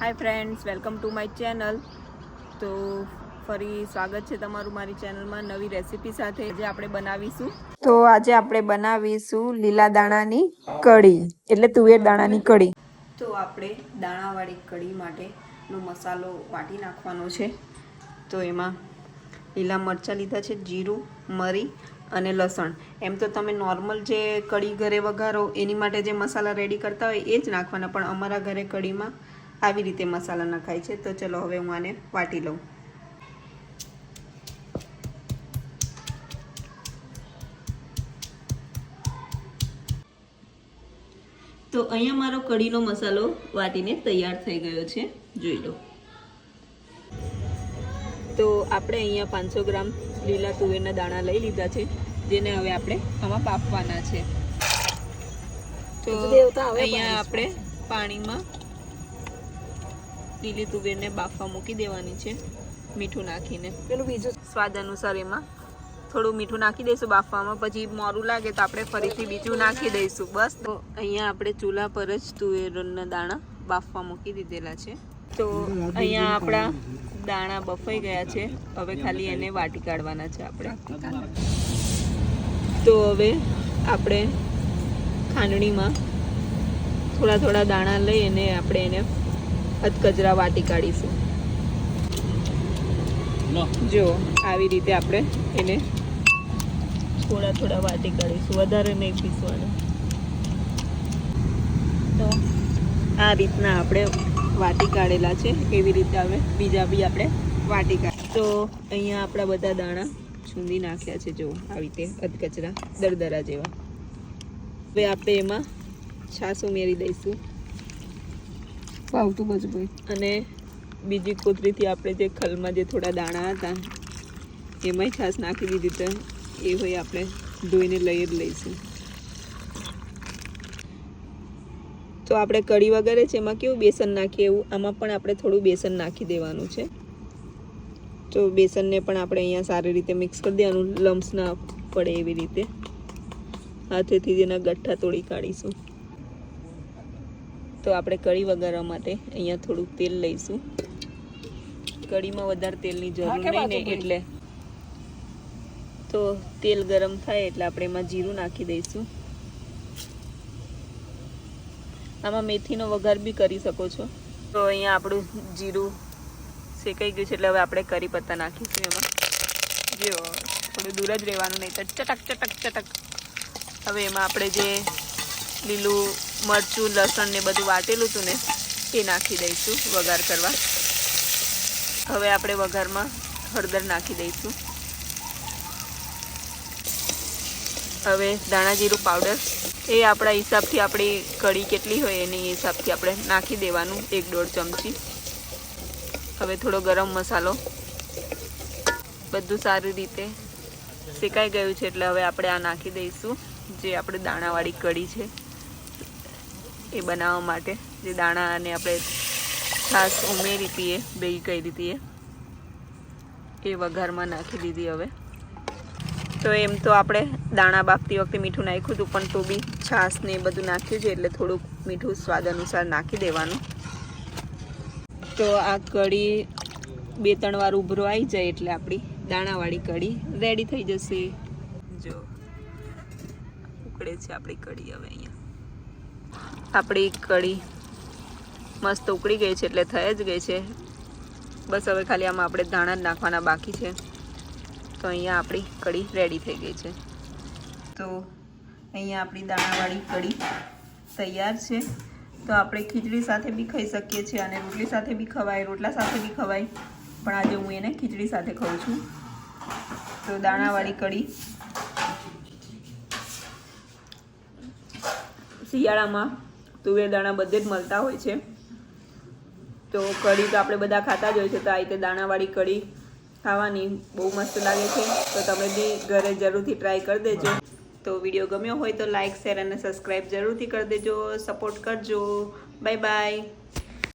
Hi friends welcome to my channel તો ફરી સ્વાગત છે તમારું મારી ચેનલમાં નવી રેસીપી સાથે. આજે આપણે બનાવીશું. તો આજે આપણે બનાવીશું લીલા દાણાની કઢી, એટલે તુવેર દાણાની કઢી. તો આપણે દાણાવાળી કઢી માટેનો મસાલો વાટી નાખવાનો છે. તો એમાં લીલા મરચાં લીધા છે, જીરું, મરી અને લસણ. એમ તો તમે નોર્મલ જે કઢી ઘરે વઘારો, એની માટે જે મસાલા રેડી કરતા હોય એ જ નાખવાના, પણ અમારા ઘરે કઢીમાં આવી રીતે મસાલા નખાય છે. તો ચલો હવે હું આને વાટી લઉં. તો અહીંયા મારો કઢીનો મસાલો વાટીને તૈયાર થઈ ગયો છે. જોઈ લો. તો આપણે અહીંયા પાંચસો ગ્રામ લીલા તુવેરના દાણા લઈ લીધા છે જેને હવે આપણે આમાં બાફવાના છે. તો અહીંયા આપણે પાણીમાં લીલી તુવેરને બાફવા મૂકી દેવાની છે મીઠું નાખીને. પેલું બીજું સ્વાદ અનુસાર એમાં થોડું મીઠું નાખી દઈશું બાફવામાં પછી મોરું લાગે તો આપણે ફરીથી બીજું નાખી દઈશું. બસ. તો અહીંયા આપણે ચૂલા પર જ તુવેરના દાણા બાફવા મૂકી દીધેલા છે. તો અહીંયા આપણા દાણા બફાઈ ગયા છે. હવે ખાલી એને વાટી કાઢવાના છે આપણે. તો હવે આપણે ખાંડણીમાં થોડા થોડા દાણા લઈ અને આપણે એને હથકચરા વાટી કાઢીશું. જો આવી રીતે આપણે એને થોડા થોડા વાટી કાઢીશું. વધારે નહીં પીસવાનું. તો આ રીતના આપણે વાટી કાઢેલા છે. એવી રીતે હવે બીજા બી આપણે વાટી કાઢ તો અહીંયા આપણા બધા દાણા છૂંદી નાખ્યા છે. જો આવી રીતે અધકચરા દરદરા જેવા. હવે આપણે એમાં છાશ ઉમેરી દઈશું. ભાવતું બધું ભાઈ. અને બીજી કોતરીથી આપણે જે ખલમાં જે થોડા દાણા હતા એમાંય છાશ નાખી દીધી તો એ હોય આપણે ધોઈને લઈ જ લઈશું. તો આપણે કઢી વગેરે છે એમાં કેવું બેસન નાખીએ એવું? આમાં પણ આપણે થોડું બેસન નાખી દેવાનું છે. તો બેસનને પણ આપણે અહીંયા સારી રીતે મિક્સ કરી દેવાનું લમ્સ ના પડે એવી રીતે. હાથેથી જેના ગઠ્ઠા તોડી કાઢીશું. તો આપણે કઢી વગાડવા માટે અહીંયા થોડું તેલ લઈશું. કઢીમાં વધારે તેલની જરૂર નહીં ને એટલે. તો તેલ ગરમ થાય એટલે આપણે એમાં જીરું નાખી દઈશું. આમાં મેથીનો વઘાર બી કરી શકો છો. તો અહીંયા આપણું જીરું શેકાઈ ગયું છે એટલે હવે આપણે કરી પત્તા નાખીશું એમાં. જો, થોડું દૂર જ રહેવાનું, નહીં તો ચટક ચટક ચટક. હવે એમાં આપણે જે લીલું મરચું, લસણ ને બધું વાટેલું હતું ને, એ નાખી દઈશું વઘાર કરવા. હવે આપણે વઘારમાં હળદર નાખી દઈશું. હવે દાણા જીરું પાવડર એ આપણા હિસાબથી આપણી કઢી કેટલી હોય એની હિસાબથી આપણે નાખી દેવાનું એક દોઢ ચમચી. હવે થોડો ગરમ મસાલો. બધું સારી રીતે શેકાઈ ગયું છે એટલે હવે આપણે આ નાખી દઈશું. જે આપણે દાણાવાળી કઢી છે એ બનાવવા માટે. જે દાણા અને આપણે છાશ ઉમેરી હતી એ ભેગી કરી એ એ વઘારમાં નાખી દીધી હવે. તો એમ તો આપણે દાણા બાફતી વખતે મીઠું નાખ્યું હતું, પણ તો બી છાશ ને બધું નાખ્યું છે, એટલે થોડુંક મીઠું સ્વાદ અનુસાર નાખી દેવાનું. તો આ કઢી બે ત્રણ વાર ઉભરો આવી જાય એટલે આપણી દાણાવાળી કઢી રેડી થઈ જશે. જો, ઉકળે છે આપણી કઢી હવે અહીંયા. આપણી કઢી મસ્ત ઉકળી ગઈ છે, એટલે થઈ જ ગઈ છે. બસ હવે ખાલી આમાં આપણે ધાણા જ નાખવાના બાકી છે. તો અહીંયા આપણી કઢી રેડી થઈ ગઈ છે. તો અહીંયા આપણી દાણાવાળી કઢી તૈયાર છે. તો આપણે ખીચડી સાથે બી ખાઈ શકીએ છીએ અને રોટલી સાથે બી ખવાય, રોટલા સાથે બી ખવાય, પણ આજે હું એને ખીચડી સાથે ખાઉં છું. તો દાણાવાળી કઢી શિયાળામાં તુવેર દાણા બધે જ મળતા હોય છે. તો કઢી તો આપણે બધા ખાતા જ હોય છે, તો આ રીતે દાણાવાળી કઢી ખાવાની બહુ મસ્ત લાગે છે. તો તમે બી ઘરે જરૂરથી ટ્રાય કરી દેજો. તો વીડિયો ગમ્યો હોય તો લાઇક શેર અને સબસ્ક્રાઈબ જરૂરથી કરી દેજો. સપોર્ટ કરજો. Bye bye